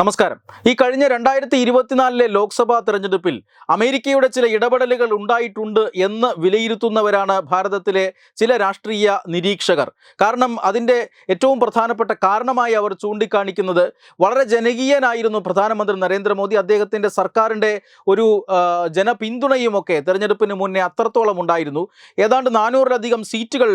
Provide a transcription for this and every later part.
നമസ്കാരം. ഈ കഴിഞ്ഞ രണ്ടായിരത്തി ഇരുപത്തിനാലിലെ ലോക്സഭാ തെരഞ്ഞെടുപ്പിൽ അമേരിക്കയുടെ ചില ഇടപെടലുകൾ ഉണ്ടായിട്ടുണ്ട് എന്ന് വിലയിരുത്തുന്നവരാണ് ഭാരതത്തിലെ ചില രാഷ്ട്രീയ നിരീക്ഷകർ. കാരണം അതിന്റെ ഏറ്റവും പ്രധാനപ്പെട്ട കാരണമായി അവർ ചൂണ്ടിക്കാണിക്കുന്നത് വളരെ ജനകീയനായിരുന്നു പ്രധാനമന്ത്രി നരേന്ദ്രമോദി. അദ്ദേഹത്തിന്റെ സർക്കാരിന്റെ ഒരു ജനപിന്തുണയുമൊക്കെ തെരഞ്ഞെടുപ്പിന് മുന്നേ അത്രത്തോളം ഉണ്ടായിരുന്നു. ഏതാണ്ട് നാനൂറിലധികം സീറ്റുകൾ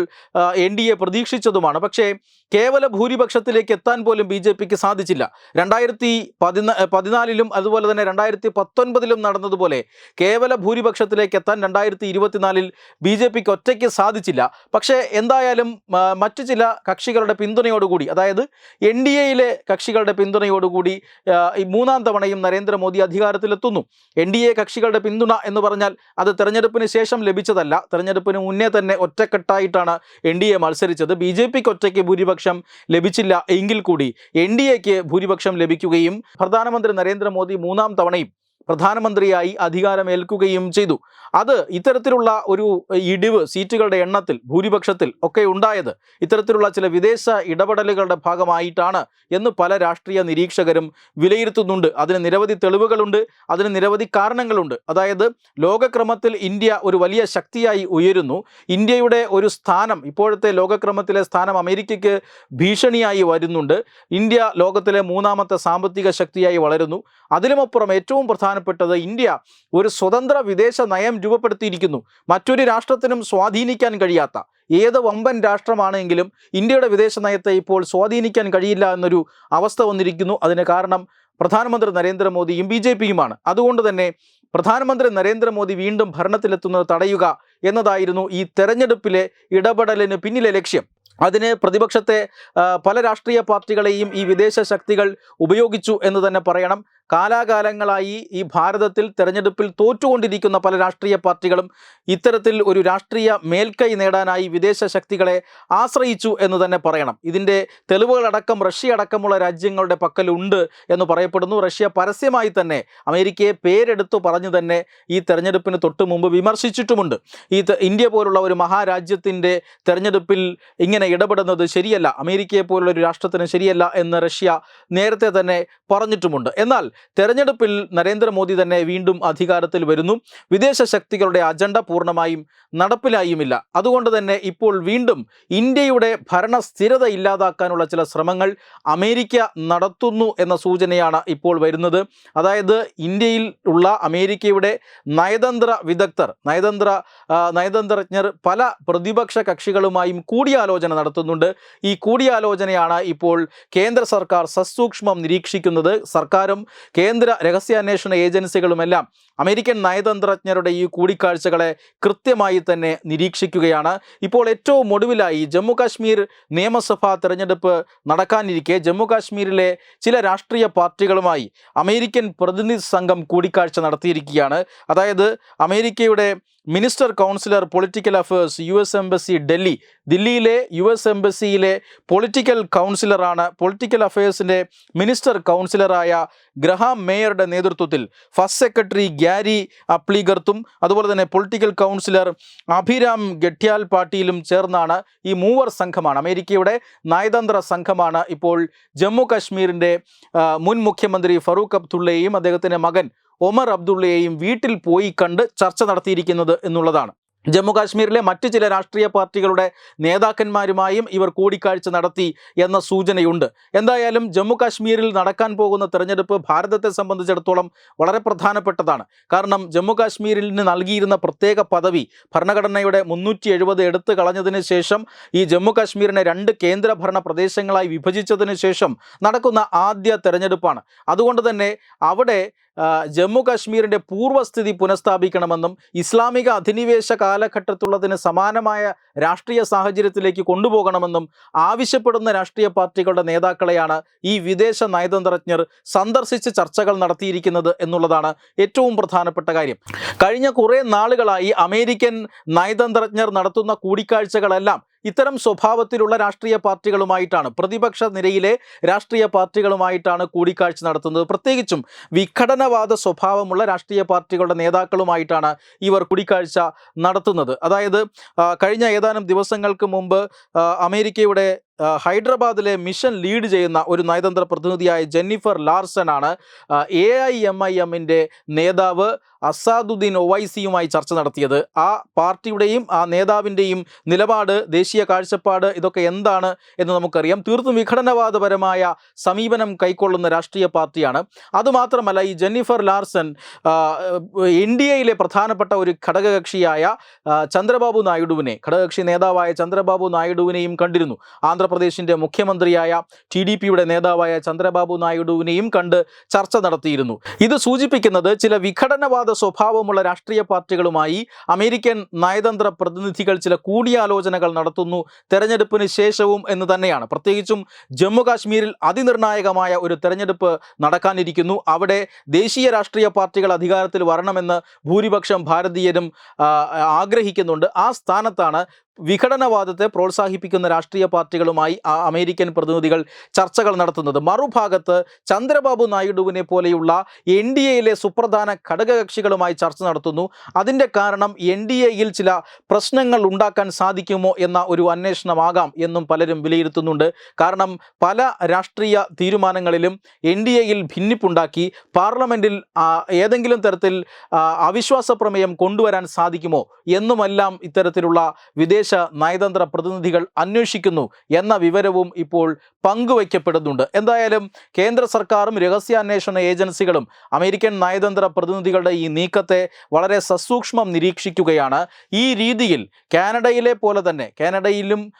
എൻ ഡി എ പ്രതീക്ഷിച്ചതുമാണ്. പക്ഷേ കേവല ഭൂരിപക്ഷത്തിലേക്ക് എത്താൻ പോലും ബി ജെ പിക്ക് സാധിച്ചില്ല. രണ്ടായിരത്തി പതിനാ പതിനാലിലും അതുപോലെ തന്നെ രണ്ടായിരത്തി പത്തൊൻപതിലും നടന്നതുപോലെ കേവല ഭൂരിപക്ഷത്തിലേക്ക് എത്താൻ രണ്ടായിരത്തി ഇരുപത്തിനാലിൽ ബി ജെ പിക്ക് ഒറ്റയ്ക്ക് സാധിച്ചില്ല. പക്ഷേ എന്തായാലും മറ്റു ചില കക്ഷികളുടെ പിന്തുണയോടുകൂടി അതായത് എൻ ഡി എയിലെ കക്ഷികളുടെ പിന്തുണയോടുകൂടി ഈ മൂന്നാം തവണയും നരേന്ദ്രമോദി അധികാരത്തിലെത്തുന്നു. എൻ ഡി എ കക്ഷികളുടെ പിന്തുണ എന്ന് പറഞ്ഞാൽ അത് തെരഞ്ഞെടുപ്പിന് ശേഷം ലഭിച്ചതല്ല. തെരഞ്ഞെടുപ്പിന് മുന്നേ തന്നെ ഒറ്റക്കെട്ടായിട്ടാണ് എൻ ഡി എ മത്സരിച്ചത്. ബി ജെ പിക്ക് ഒറ്റയ്ക്ക് ഭൂരിപക്ഷം ലഭിച്ചില്ല എങ്കിൽ കൂടി എൻ ഡി എക്ക് ഭൂരിപക്ഷം ലഭിക്കുകയും പ്രധാനമന്ത്രി നരേന്ദ്രമോദി മൂന്നാം തവണയും പ്രധാനമന്ത്രിയായി അധികാരമേൽക്കുകയും ചെയ്തു. അത് ഇത്തരത്തിലുള്ള ഒരു ഇടിവ് സീറ്റുകളുടെ എണ്ണത്തിൽ ഭൂരിപക്ഷത്തിൽ ഒക്കെ ഉണ്ടായത് ഇത്തരത്തിലുള്ള ചില വിദേശ ഇടപെടലുകളുടെ ഭാഗമായിട്ടാണ് എന്ന് പല രാഷ്ട്രീയ നിരീക്ഷകരും വിലയിരുത്തുന്നുണ്ട്. അതിന് നിരവധി തെളിവുകളുണ്ട് അതിന് നിരവധി കാരണങ്ങളുണ്ട്. അതായത് ലോകക്രമത്തിൽ ഇന്ത്യ ഒരു വലിയ ശക്തിയായി ഉയരുന്നു. ഇന്ത്യയുടെ ഒരു സ്ഥാനം ഇപ്പോഴത്തെ ലോകക്രമത്തിലെ സ്ഥാനം അമേരിക്കയ്ക്ക് ഭീഷണിയായി വരുന്നുണ്ട്. ഇന്ത്യ ലോകത്തിലെ മൂന്നാമത്തെ സാമ്പത്തിക ശക്തിയായി വളരുന്നു. അതിലുമപ്പുറം ഏറ്റവും പ്രധാനപ്പെട്ടത് ഇന്ത്യ ഒരു സ്വതന്ത്ര വിദേശ നയം രൂപപ്പെടുത്തിയിരിക്കുന്നു. മറ്റൊരു രാഷ്ട്രത്തിനും സ്വാധീനിക്കാൻ കഴിയാത്ത ഏത് വമ്പൻ രാഷ്ട്രമാണെങ്കിലും ഇന്ത്യയുടെ വിദേശ നയത്തെ ഇപ്പോൾ സ്വാധീനിക്കാൻ കഴിയില്ല എന്നൊരു അവസ്ഥ വന്നിരിക്കുന്നു. അതിന് കാരണം പ്രധാനമന്ത്രി നരേന്ദ്രമോദിയും ബി ജെ പിയുമാണ്. അതുകൊണ്ട് തന്നെ പ്രധാനമന്ത്രി നരേന്ദ്രമോദി വീണ്ടും ഭരണത്തിലെത്തുന്നത് തടയുക എന്നതായിരുന്നു ഈ തെരഞ്ഞെടുപ്പിലെ ഇടപെടലിന് പിന്നിലെ ലക്ഷ്യം. അതിന് പ്രതിപക്ഷത്തെ പല രാഷ്ട്രീയ പാർട്ടികളെയും ഈ വിദേശ ശക്തികൾ ഉപയോഗിച്ചു എന്ന് തന്നെ പറയണം. കാലാകാലങ്ങളായി ഈ ഭാരതത്തിൽ തെരഞ്ഞെടുപ്പിൽ തോറ്റുകൊണ്ടിരിക്കുന്ന പല രാഷ്ട്രീയ പാർട്ടികളും ഇത്തരത്തിൽ ഒരു രാഷ്ട്രീയ മേൽക്കൈ നേടാനായി വിദേശ ശക്തികളെ ആശ്രയിച്ചു എന്ന് തന്നെ പറയണം. ഇതിന്റെ തെളിവുകളടക്കം റഷ്യ അടക്കമുള്ള രാജ്യങ്ങളുടെ പക്കലുണ്ട് എന്ന് പറയപ്പെടുന്നു. റഷ്യ പരസ്യമായി തന്നെ അമേരിക്കയെ പേരെടുത്തു പറഞ്ഞു തന്നെ ഈ തെരഞ്ഞെടുപ്പിന് തൊട്ട് മുമ്പ് വിമർശിച്ചിട്ടുമുണ്ട്. ഈ ഇന്ത്യ പോലുള്ള ഒരു മഹാരാജ്യത്തിന്റെ തെരഞ്ഞെടുപ്പിൽ ഇങ്ങനെ ഇടപെടുന്നത് ശരിയല്ല. അമേരിക്കയെ പോലുള്ള ഒരു രാഷ്ട്രത്തിന് ശരിയല്ല എന്ന് റഷ്യ നേരത്തെ തന്നെ പറഞ്ഞിട്ടുമുണ്ട്. എന്നാൽ തെരഞ്ഞെടുപ്പിൽ നരേന്ദ്രമോദി തന്നെ വീണ്ടും അധികാരത്തിൽ വരുന്നു. വിദേശ ശക്തികളുടെ അജണ്ട പൂർണമായും നടപ്പിലായുമില്ല. അതുകൊണ്ട് തന്നെ ഇപ്പോൾ വീണ്ടും ഇന്ത്യയുടെ ഭരണ സ്ഥിരത ഇല്ലാതാക്കാനുള്ള ചില ശ്രമങ്ങൾ അമേരിക്ക നടത്തുന്നു എന്ന സൂചനയാണ് ഇപ്പോൾ വരുന്നത്. അതായത് ഇന്ത്യയിൽ ഉള്ള അമേരിക്കയുടെ നയതന്ത്ര വിദഗ്ധർ നയതന്ത്ര നയതന്ത്രജ്ഞർ പല പ്രതിപക്ഷ കക്ഷികളുമായും കൂടിയാലോചന നടത്തുന്നുണ്ട്. ഈ കൂടിയാലോചനയാണ് ഇപ്പോൾ കേന്ദ്ര സർക്കാർ സസൂക്ഷ്മം നിരീക്ഷിക്കുന്നത്. സർക്കാരും കേന്ദ്ര രഹസ്യാന്വേഷണ ഏജൻസികളുമെല്ലാം അമേരിക്കൻ നയതന്ത്രജ്ഞരുടെ ഈ കൂടിക്കാഴ്ചകളെ കൃത്യമായി തന്നെ നിരീക്ഷിക്കുകയാണ്. ഇപ്പോൾ ഏറ്റവും ഒടുവിലായി ജമ്മു കാശ്മീർ നിയമസഭാ തെരഞ്ഞെടുപ്പ് നടക്കാനിരിക്കെ ജമ്മു കാശ്മീരിലെ ചില രാഷ്ട്രീയ പാർട്ടികളുമായി അമേരിക്കൻ പ്രതിനിധി സംഘം കൂടിക്കാഴ്ച നടത്തിയിരിക്കുകയാണ്. അതായത് അമേരിക്കയുടെ minister counsellor political affairs U S embassy Delhi. ദില്ലിയിലെ യു എസ് എംബസിയിലെ പൊളിറ്റിക്കൽ കൗൺസിലറാണ് പൊളിറ്റിക്കൽ അഫയേഴ്സിന്റെ മിനിസ്റ്റർ കൗൺസിലറായ ഗ്രഹാം മേയറുടെ നേതൃത്വത്തിൽ. ഫസ്റ്റ് സെക്രട്ടറി ഗ്യാരി അപ്ലീഗർത്തും അതുപോലെ തന്നെ പൊളിറ്റിക്കൽ കൗൺസിലർ അഭിരാം ഗഠ്യാൽ പാട്ടീലും ചേർന്നാണ് ഈ മൂവർ സംഘമാണ്. അമേരിക്കയുടെ നയതന്ത്ര സംഘമാണ് ഇപ്പോൾ ജമ്മു കാശ്മീരിന്റെ മുൻ മുഖ്യമന്ത്രി ഫറൂഖ് അബ്ദുള്ളയെയും അദ്ദേഹത്തിന്റെ മകൻ ഒമർ അബ്ദുള്ളയെയും വീട്ടിൽ പോയി കണ്ട് ചർച്ച നടത്തിയിരിക്കുന്നത് എന്നുള്ളതാണ്. ജമ്മു കാശ്മീരിലെ മറ്റ് ചില രാഷ്ട്രീയ പാർട്ടികളുടെ നേതാക്കന്മാരുമായും ഇവർ കൂടിക്കാഴ്ച നടത്തി എന്ന സൂചനയുണ്ട്. എന്തായാലും ജമ്മു കാശ്മീരിൽ നടക്കാൻ പോകുന്ന തെരഞ്ഞെടുപ്പ് ഭാരതത്തെ സംബന്ധിച്ചിടത്തോളം വളരെ പ്രധാനപ്പെട്ടതാണ്. കാരണം ജമ്മു കാശ്മീരിന് നൽകിയിരുന്ന പ്രത്യേക പദവി ഭരണഘടനയുടെ മുന്നൂറ്റി എഴുപത് എടുത്തു കളഞ്ഞതിന് ശേഷം ഈ ജമ്മു കാശ്മീരിനെ രണ്ട് കേന്ദ്രഭരണ പ്രദേശങ്ങളായി വിഭജിച്ചതിന് ശേഷം നടക്കുന്ന ആദ്യ തെരഞ്ഞെടുപ്പാണ്. അതുകൊണ്ട് തന്നെ അവിടെ ജമ്മു കാശ്മീരിന്റെ പൂർവസ്ഥിതി പുനഃസ്ഥാപിക്കണമെന്നും ഇസ്ലാമിക അധിനിവേശ കാലഘട്ടത്തുള്ളതിന് സമാനമായ രാഷ്ട്രീയ സാഹചര്യത്തിലേക്ക് കൊണ്ടുപോകണമെന്നും ആവശ്യപ്പെടുന്ന രാഷ്ട്രീയ പാർട്ടികളുടെ നേതാക്കളെയാണ് ഈ വിദേശ നയതന്ത്രജ്ഞർ സന്ദർശിച്ച് ചർച്ചകൾ നടത്തിയിരിക്കുന്നത് എന്നുള്ളതാണ് ഏറ്റവും പ്രധാനപ്പെട്ട കാര്യം. കഴിഞ്ഞ കുറേ നാളുകളായി അമേരിക്കൻ നയതന്ത്രജ്ഞർ നടത്തുന്ന കൂടിക്കാഴ്ചകളെല്ലാം ഇത്തരം സ്വഭാവത്തിലുള്ള രാഷ്ട്രീയ പാർട്ടികളുമായിട്ടാണ് പ്രതിപക്ഷ നിരയിലെ രാഷ്ട്രീയ പാർട്ടികളുമായിട്ടാണ് കൂടിക്കാഴ്ച നടത്തുന്നത്. പ്രത്യേകിച്ചും വിഘടനവാദ സ്വഭാവമുള്ള രാഷ്ട്രീയ പാർട്ടികളുടെ നേതാക്കളുമായിട്ടാണ് ഇവർ കൂടിക്കാഴ്ച നടത്തുന്നത്. അതായത് കഴിഞ്ഞ ഏതാനും ദിവസങ്ങൾക്ക് മുമ്പ് അമേരിക്കയുടെ ഹൈദരാബാദിലെ മിഷൻ ലീഡ് ചെയ്യുന്ന ഒരു നയതന്ത്ര പ്രതിനിധിയായ ജെന്നിഫർ ലാർസൺ ആണ് എ ഐ എം ഐ എമ്മിന്റെ നേതാവ് അസാദുദ്ദീൻ ഒവൈസിയുമായി ചർച്ച നടത്തിയത്. ആ പാർട്ടിയുടെയും ആ നേതാവിന്റെയും നിലപാട് ദേശീയ കാഴ്ചപ്പാട് ഇതൊക്കെ എന്താണ് എന്ന് നമുക്കറിയാം. തീർത്തും വിഘടനവാദപരമായ സമീപനം കൈക്കൊള്ളുന്ന രാഷ്ട്രീയ പാർട്ടിയാണ്. അതുമാത്രമല്ല ഈ ജെന്നിഫർ ലാർസൺ എൻ ഡി എയിലെ പ്രധാനപ്പെട്ട ഒരു ഘടകകക്ഷിയായ ചന്ദ്രബാബു നായിഡുവിനെ ഘടകകക്ഷി നേതാവായ ചന്ദ്രബാബു നായിഡുവിനെയും കണ്ടിരുന്നു. ആന്ധ്രാപ്രദേശിന്റെ മുഖ്യമന്ത്രിയായ ടി ഡി പിയുടെ നേതാവായ ചന്ദ്രബാബു നായിഡുവിനെയും കണ്ട് ചർച്ച നടത്തിയിരുന്നു. ഇത് സൂചിപ്പിക്കുന്നത് ചില വിഘടനവാദ സ്വഭാവമുള്ള രാഷ്ട്രീയ പാർട്ടികളുമായി അമേരിക്കൻ നയതന്ത്ര പ്രതിനിധികൾ ചില കൂടിയാലോചനകൾ നടത്തുന്നു തെരഞ്ഞെടുപ്പിന് ശേഷവും എന്ന് തന്നെയാണ്. പ്രത്യേകിച്ചും ജമ്മു കാശ്മീരിൽ അതിനിർണായകമായ ഒരു തെരഞ്ഞെടുപ്പ് നടക്കാനിരിക്കുന്നു. അവിടെ ദേശീയ രാഷ്ട്രീയ പാർട്ടികൾ അധികാരത്തിൽ വരണമെന്ന് ഭൂരിപക്ഷം ഭാരതീയരും ആഗ്രഹിക്കുന്നുണ്ട്. ആ സ്ഥാനത്താണ് വിഘടനവാദത്തെ പ്രോത്സാഹിപ്പിക്കുന്ന രാഷ്ട്രീയ പാർട്ടികളുമായി ആ അമേരിക്കൻ പ്രതിനിധികൾ ചർച്ചകൾ നടത്തുന്നത്. മറുഭാഗത്ത് ചന്ദ്രബാബു നായിഡുവിനെ പോലെയുള്ള എൻ ഡി എയിലെ സുപ്രധാന ഘടകകക്ഷികളുമായി ചർച്ച നടത്തുന്നു. അതിന്റെ കാരണം എൻ ഡി എയിൽ ചില പ്രശ്നങ്ങൾ ഉണ്ടാക്കാൻ സാധിക്കുമോ എന്ന ഒരു അന്വേഷണമാകാം എന്നും പലരും വിലയിരുത്തുന്നുണ്ട്. കാരണം പല രാഷ്ട്രീയ തീരുമാനങ്ങളിലും എൻ ഡി എയിൽ ഭിന്നിപ്പുണ്ടാക്കി പാർലമെന്റിൽ ഏതെങ്കിലും തരത്തിൽ അവിശ്വാസ പ്രമേയം കൊണ്ടുവരാൻ സാധിക്കുമോ എന്നുമെല്ലാം ഇത്തരത്തിലുള്ള വിദേശ നയതന്ത്ര പ്രതിനിധികൾ അന്വേഷിക്കുന്നു എന്ന വിവരവും ഇപ്പോൾ പങ്കുവയ്ക്കപ്പെടുന്നുണ്ട്. എന്തായാലും കേന്ദ്ര സർക്കാരും രഹസ്യാന്വേഷണ ഏജൻസികളും അമേരിക്കൻ നയതന്ത്ര പ്രതിനിധികളുടെ ഈ നീക്കത്തെ വളരെ സസൂക്ഷ്മം നിരീക്ഷിക്കുകയാണ്. ഈ രീതിയിൽ കാനഡയിലെ പോലെ തന്നെ കാനഡയിലും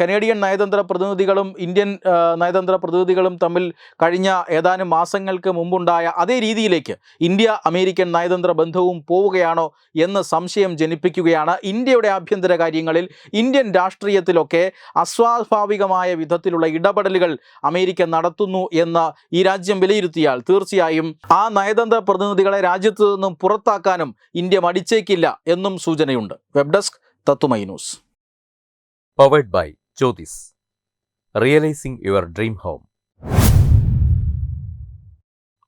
കനേഡിയൻ നയതന്ത്ര പ്രതിനിധികളും ഇന്ത്യൻ നയതന്ത്ര പ്രതിനിധികളും തമ്മിൽ കഴിഞ്ഞ ഏതാനും മാസങ്ങൾക്ക് മുമ്പുണ്ടായ അതേ രീതിയിലേക്ക് ഇന്ത്യ അമേരിക്കൻ നയതന്ത്ര ബന്ധവും പോവുകയാണോ എന്ന് സംശയം ജനിപ്പിക്കുകയാണ്. ഇന്ത്യയുടെ ആഭ്യന്തര കാര്യങ്ങളിൽ ഇന്ത്യൻ രാഷ്ട്രീയത്തിലൊക്കെ അസ്വാഭാവികമായ വിധത്തിലുള്ള ഇടപെടലുകൾ അമേരിക്ക നടത്തുന്നു എന്ന് ഈ രാജ്യം വിലയിരുത്തിയാൽ തീർച്ചയായും ആ നയതന്ത്ര പ്രതിനിധികളെ രാജ്യത്തു നിന്നും പുറത്താക്കാനും ഇന്ത്യ മടിച്ചേക്കില്ല എന്നും സൂചനയുണ്ട്. വെബ് ഡെസ്ക് തത്തുമൈ news. Powered by Jyothis realising your dream home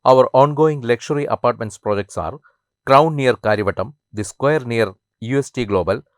our ongoing luxury apartments projects are crown near Karyavattom the square near U S T Crown